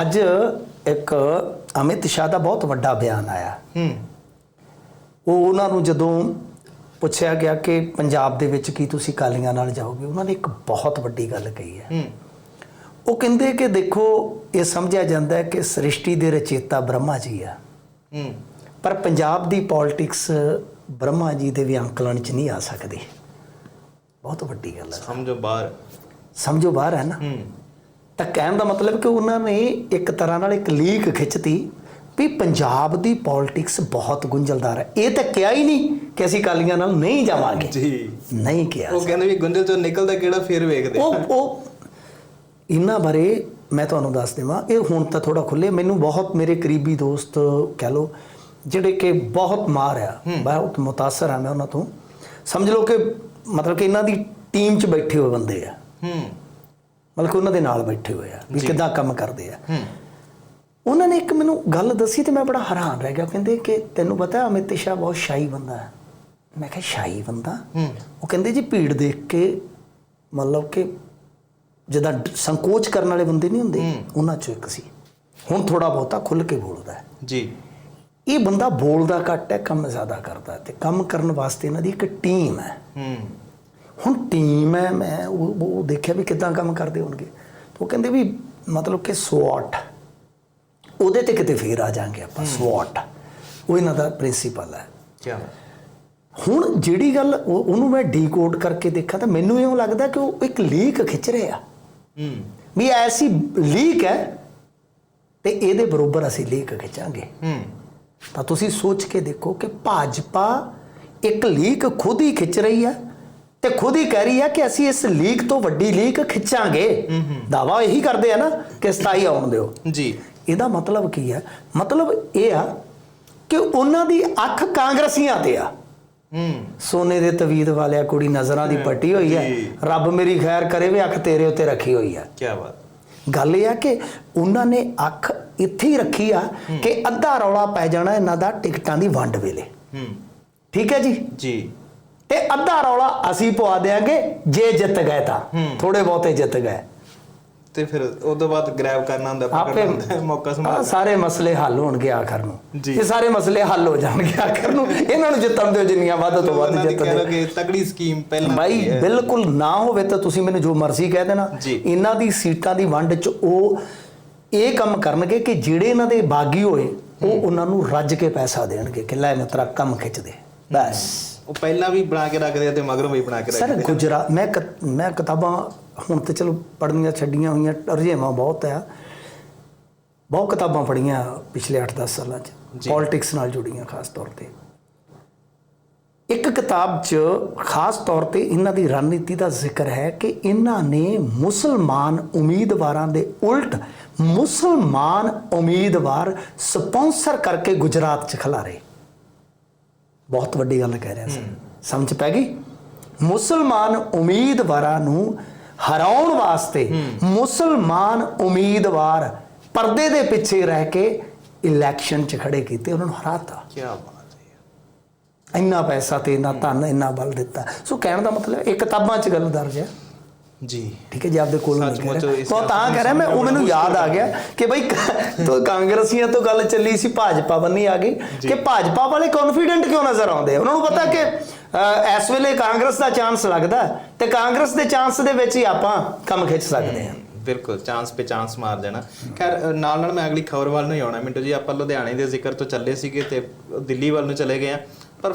ਅੱਜ ਇੱਕ ਅਮਿਤ ਸ਼ਾਹ ਦਾ ਬਹੁਤ ਵੱਡਾ ਬਿਆਨ ਆਇਆ। ਹੂੰ। ਉਹ ਉਹਨਾਂ ਨੂੰ ਜਦੋਂ ਪੁੱਛਿਆ ਗਿਆ ਕਿ ਪੰਜਾਬ ਦੇ ਵਿੱਚ ਕੀ ਤੁਸੀਂ ਕਾਲੀਆਂ ਨਾਲ ਜਾਓਗੇ ਉਹਨਾਂ ਨੇ ਇੱਕ ਬਹੁਤ ਵੱਡੀ ਗੱਲ ਕਹੀ ਹੈ। ਹੂੰ। ਉਹ ਕਹਿੰਦੇ ਕਿ ਦੇਖੋ ਇਹ ਸਮਝਿਆ ਜਾਂਦਾ ਹੈ ਕਿ ਸ੍ਰਿਸ਼ਟੀ ਦੇ ਰਚੇਤਾ ਬ੍ਰਹਮਾ ਜੀ ਆ। ਹੂੰ। ਪਰ ਪੰਜਾਬ ਦੀ ਪੋਲਿਟਿਕਸ ਬ੍ਰਹਮਾ ਜੀ ਦੇ ਵੀ ਅੰਕਲਨ 'ਚ ਨਹੀਂ ਆ ਸਕਦੀ। ਬਹੁਤ ਵੱਡੀ ਗੱਲ ਹੈ। ਸਮਝੋ ਬਾਹਰ। ਸਮਝੋ ਬਾਹਰ ਹੈ ਨਾ। ਹੂੰ। ਤਾਂ ਕਹਿਣ ਦਾ ਮਤਲਬ ਕਿ ਉਹਨਾਂ ਨੇ ਇੱਕ ਤਰ੍ਹਾਂ ਨਾਲ ਇੱਕ ਲੀਕ ਖਿੱਚਤੀ ਵੀ ਪੰਜਾਬ ਦੀ ਪੋਲਿਟਿਕਸ ਬਹੁਤ ਗੁੰਝਲਦਾਰ ਹੈ। ਇਹ ਤਾਂ ਕਿਹਾ ਹੀ ਨਹੀਂ ਕਿ ਅਸੀਂ ਕਾਲੀਆਂ ਨਾਲ ਨਹੀਂ ਜਾਵਾਂਗੇ। ਜੀ। ਨਹੀਂ ਕਿਹਾ ਉਹ ਕਹਿੰਦੇ ਵੀ ਗੁੰਝਲ ਚੋਂ ਨਿਕਲਦਾ ਕਿਹੜਾ ਫੇਰ ਵੇਖਦੇ ਉਹ ਉਹ ਇਹਨਾਂ ਬਾਰੇ ਮੈਂ ਤੁਹਾਨੂੰ ਦੱਸ ਦੇਵਾਂ ਇਹ ਹੁਣ ਤਾਂ ਥੋੜਾ ਖੁੱਲੇ ਮੈਨੂੰ ਬਹੁਤ ਮੇਰੇ ਕਰੀਬੀ ਦੋਸਤ ਕਹਿ ਲੋ ਜਿਹੜੇ ਕਿ ਬਹੁਤ ਮਾਰ ਆ ਬਹੁਤ ਮੁਤਾਸਰ ਆ ਮੈਂ ਉਹਨਾਂ ਤੋਂ। ਸਮਝ ਲਓ ਕਿ ਮਤਲਬ ਕਿ ਇਹਨਾਂ ਦੀ ਟੀਮ 'ਚ ਬੈਠੇ ਹੋਏ ਬੰਦੇ ਆ। ਹੂੰ। ਮਤਲਬ ਕਿ ਉਹਨਾਂ ਦੇ ਨਾਲ ਬੈਠੇ ਹੋਏ ਆ ਵੀ। ਕਿੱਦਾਂ ਕੰਮ ਕਰਦੇ ਆ। ਹੂੰ। ਉਹਨਾਂ ਨੇ ਇੱਕ ਮੈਨੂੰ ਗੱਲ ਦੱਸੀ ਤੇ ਮੈਂ ਬੜਾ ਹੈਰਾਨ ਰਹਿ ਗਿਆ। ਕਹਿੰਦੇ ਕਿ ਤੈਨੂੰ ਪਤਾ ਅਮਿਤ ਸ਼ਾਹ ਬਹੁਤ ਸ਼ਾਈ ਬੰਦਾ ਹੈ। ਮੈਂ ਕਿਹਾ ਸ਼ਾਈ ਬੰਦਾ? ਹੂੰ। ਉਹ ਕਹਿੰਦੇ ਜੀ ਭੀੜ ਦੇਖ ਕੇ ਮਤਲਬ ਕਿ ਜਿੱਦਾਂ ਸੰਕੋਚ ਕਰਨ ਵਾਲੇ ਬੰਦੇ ਨਹੀਂ ਹੁੰਦੇ। ਉਹਨਾਂ ਚੋਂ ਇੱਕ ਸੀ। ਹੁਣ ਥੋੜਾ ਬਹੁਤਾ ਖੁੱਲ ਕੇ ਬੋਲਦਾ ਹੈ। ਜੀ। ਇਹ ਬੰਦਾ ਬੋਲਦਾ ਘੱਟ ਹੈ ਕੰਮ ਜ਼ਿਆਦਾ ਕਰਦਾ ਤੇ ਕੰਮ ਕਰਨ ਵਾਸਤੇ ਇਹਨਾਂ ਦੀ ਇੱਕ ਟੀਮ ਹੈ। ਹੂੰ। ਹੁਣ ਟੀਮ ਹੈ ਮੈਂ ਉਹ ਉਹ ਦੇਖਿਆ ਵੀ ਕਿਦਾਂ ਕੰਮ ਕਰਦੇ ਹੋਣਗੇ। ਉਹ ਕਹਿੰਦੇ ਵੀ ਮਤਲਬ ਕਿ ਸਵਾਟ ਉਹਦੇ ਤੇ ਕਿਤੇ ਫੇਰ ਆ ਜਾਾਂਗੇ ਆਪਾਂ ਸਵਾਟ ਉਹ ਇਹਨਾਂ ਦਾ ਪ੍ਰਿੰਸੀਪਲ ਹੈ। ਕੀ ਹੁਣ ਜਿਹੜੀ ਗੱਲ ਉਹ- ਉਹਨੂੰ ਮੈਂ ਡੀਕੋਡ ਕਰਕੇ ਦੇਖਾਂ ਤਾਂ ਮੈਨੂੰ ਇਉਂ ਲੱਗਦਾ ਕਿ ਉਹ ਇੱਕ ਲੀਕ ਖਿੱਚ ਰਿਹਾ ਹੂੰ। ਵੀ ਐਸੀ ਲੀਕ ਹੈ ਤੇ ਇਹਦੇ ਬਰੋਬਰ ਅਸੀਂ ਲੀਕ ਖਿੱਚਾਂਗੇ। ਹੂੰ। ਤਾਂ ਤੁਸੀਂ ਸੋਚ ਕੇ ਦੇਖੋ ਕਿ ਭਾਜਪਾ ਇੱਕ ਲੀਕ ਖੁਦ ਹੀ ਖਿੱਚ ਰਹੀ ਹੈ ਤੇ ਖੁਦ ਹੀ ਕਹਿ ਰਹੀ ਹੈ ਕਿ ਅਸੀਂ ਇਸ ਲੀਕ ਤੋਂ ਵੱਡੀ ਲੀਕ ਖਿੱਚਾਂਗੇ। ਦਾਵਾ ਇਹੀ ਕਰਦੇ ਆ ਨਾ ਕਿ 27 ਆਉਣ ਦਿਓ। ਜੀ। ਇਹਦਾ ਮਤਲਬ ਕੀ ਹੈ ਮਤਲਬ ਇਹ ਆ ਕਿ ਉਹਨਾਂ ਦੀ ਅੱਖ ਕਾਂਗਰਸੀਆਂ ਤੇ ਆ। ਹੂੰ। ਸੋਨੇ ਦੇ ਤਵੀਦ ਵਾਲਿਆ ਕੁੜੀ ਨਜ਼ਰਾਂ ਦੀ ਪੱਟੀ ਹੋਈ ਹੈ। ਰੱਬ ਮੇਰੀ ਖੈਰ ਕਰੇ ਵੀ ਅੱਖ ਤੇਰੇ ਉੱਤੇ ਰੱਖੀ ਹੋਈ ਹੈ ਕੀ ਬਾਤ। ਗੱਲ ਇਹ ਆ ਕਿ ਉਹਨਾਂ ਨੇ ਅੱਖ ਇੱਥੇ ਹੀ ਰੱਖੀ ਆ ਕਿ ਅੱਧਾ ਰੌਲਾ ਪੈ ਜਾਣਾ ਇਹਨਾਂ ਦਾ ਟਿਕਟਾਂ ਦੀ ਵੰਡ ਵੇਲੇ। ਹੂੰ। ਠੀਕ ਹੈ ਜੀ? ਜੀ। ਤੇ ਅੱਧਾ ਰੌਲਾ ਅਸੀਂ ਪਵਾ ਦੇਾਂਗੇ ਜੇ ਜਿੱਤ ਗਏ ਤਾਂ। ਥੋੜੇ ਬਹੁਤੇ ਜਿੱਤ ਗਏ। ਤੇ ਫਿਰ ਉਸ ਤੋਂ ਬਾਅਦ ਗ੍ਰੈਬ ਕਰਨਾ ਹੁੰਦਾ ਪਕੜਨਾ ਹੁੰਦਾ ਮੌਕਾ ਆਹ ਸੰਭਾਲ ਸਾਰੇ ਮਸਲੇ ਹੱਲ ਹੋਣਗੇ ਆਖਰ ਨੂੰ। ਇਹ ਸਾਰੇ ਮਸਲੇ ਹੱਲ ਹੋ ਜਾਣਗੇ ਆਖਰ ਨੂੰ। ਇਹਨਾਂ ਨੂੰ ਜਿੱਤਣ ਦਿਓ ਜਿੰਨੀਆਂ ਵੱਧ ਤੋਂ ਵੱਧ ਉਹਨਾਂ ਦੀ ਤਕੜੀ ਸਕੀਮ ਪਹਿਲਾਂ ਬਾਈ। ਬਿਲਕੁਲ ਨਾ ਹੋਵੇ ਤਾਂ ਤੁਸੀਂ ਮੈਨੂੰ ਜੋ ਮਰਜ਼ੀ ਕਹਿ ਦੇਣਾ। ਇਹਨਾਂ ਦੀ ਸੀਟਾਂ ਦੀ ਵੰਡ 'ਚ ਉਹ ਇਹ ਕੰਮ ਕਰਨਗੇ ਕਿ ਜਿਹੜੇ ਇਹਨਾਂ ਦੇ ਬਾਗੀ ਹੋਏ ਉਹ ਉਹਨਾਂ ਨੂੰ ਰੱਜ ਕੇ ਪੈਸਾ ਦੇਣਗੇ ਕਿ ਲੈ ਮਿੱਤਰਾ ਕੰਮ ਖਿੱਚ ਦੇ। ਬਸ। ਉਹ ਪਹਿਲਾਂ ਵੀ ਬਣਾ ਕੇ ਰੱਖਦੇ ਆ ਤੇ ਮਗਰੋਂ ਵੀ ਬਣਾ ਕੇ ਸਰ ਰੱਖਦੇ ਆ। ਗੁਜਰਾਤ ਮੈਂ ਕ- ਮੈਂ ਕਿਤਾਬਾਂ ਹੁਣ ਤੇ ਚਲੋ ਪੜ੍ਹਨੀਆਂ ਛੱਡੀਆਂ ਹੋਈਆਂ ਰੁਝੇਵਾਂ ਬਹੁਤ ਆ ਬਹੁਤ ਕਿਤਾਬਾਂ ਪੜ੍ਹੀਆਂ ਪਿਛਲੇ 8-10 ਸਾਲਾਂ 'ਚ। ਪੋਲਿਟਿਕਸ ਨਾਲ ਜੁੜੀਆਂ ਖਾਸ ਤੌਰ ਤੇ ਇੱਕ ਕਿਤਾਬ 'ਚ ਖਾਸ ਤੌਰ ਤੇ ਇਹਨਾਂ ਦੀ ਰਣਨੀਤੀ ਦਾ ਜ਼ਿਕਰ ਹੈ ਕਿ ਇਹਨਾਂ ਨੇ ਮੁਸਲਮਾਨ ਉਮੀਦਵਾਰਾਂ ਦੇ ਉਲਟ ਮੁਸਲਮਾਨ ਉਮੀਦਵਾਰ ਸਪਾਂਸਰ ਕਰਕੇ ਗੁਜਰਾਤ 'ਚ ਖਿਲਾਰੇ ਬਹੁਤ ਵੱਡੀ ਗੱਲ ਕਹਿ ਰਿਹਾ ਸੀ। ਸਮਝ ਪੈ ਗਈ? ਮੁਸਲਮਾਨ ਉਮੀਦਵਾਰਾਂ ਨੂੰ ਹਰਾਉਣ ਵਾਸਤੇ ਮੁਸਲਮਾਨ ਉਮੀਦਵਾਰ ਪਰਦੇ ਦੇ ਪਿੱਛੇ ਰਹਿ ਕੇ ਇਲੈਕਸ਼ਨ 'ਚ ਖੜੇ ਕੀਤੇ ਉਹਨਾਂ ਨੂੰ ਹਰਾਤਾ। ਕੀ ਬਾਤ ਹੈ ਇੰਨਾ ਪੈਸਾ ਤੇ ਇੰਨਾ ਧਨ ਇੰਨਾ ਬਲ ਦਿੱਤਾ। ਸੋ ਕਹਿਣ ਦਾ ਮਤਲਬ ਇਹ ਕਿਤਾਬਾਂ 'ਚ ਗੱਲ ਦਰਜ ਹੈ। ਜੀ। ਠੀਕ ਹੈ ਜੀ ਆਪਦੇ ਕੋਲ ਨਹੀਂ ਕਰ ਤਾਂ ਤਾਂ ਕਹਿ ਰਿਹਾ ਮੈਂ ਉਹ ਮੈਨੂੰ ਯਾਦ ਆ ਗਿਆ ਕਿ ਬਈ ਤੋਂ ਕਾਂਗਰਸੀਆਂ ਤੋਂ ਗੱਲ ਚੱਲੀ ਸੀ ਭਾਜਪਾ ਬੰਨੀ ਆ ਗਈ ਕਿ ਭਾਜਪਾ ਵਾਲੇ ਕੌਨਫੀਡੈਂਟ ਕਿਉਂ ਨਜ਼ਰ ਆਉਂਦੇ? ਉਹਨਾਂ ਨੂੰ ਪਤਾ ਕਿ ਇਸ ਵੇਲੇ ਕਾਂਗਰਸ ਦਾ ਚਾਂਸ ਲੱਗਦਾ ਤੇ ਕਾਂਗਰਸ ਦੇ ਚਾਂਸ ਦੇ ਵਿੱਚ ਹੀ ਆਪਾਂ ਕੰਮ ਖਿੱਚ ਸਕਦੇ ਹਾਂ। ਬਿਲਕੁਲ ਚਾਂਸ ਪੇ ਚਾਂਸ ਮਾਰ ਦੇਣਾ। ਖੈਰ ਨਾਲ ਨਾਲ ਮੈਂ ਅਗਲੀ ਖਬਰ ਵੱਲ ਨੂੰ ਆਉਣਾ। ਮਿੰਟੂ ਜੀ ਆਪਾਂ ਲੁਧਿਆਣੇ ਦੇ ਜ਼ਿਕਰ ਤੋਂ ਚੱਲੇ ਸੀਗੇ ਤੇ ਦਿੱਲੀ ਵੱਲ ਨੂੰ ਚਲੇ ਗਏ ਆ ਪਰ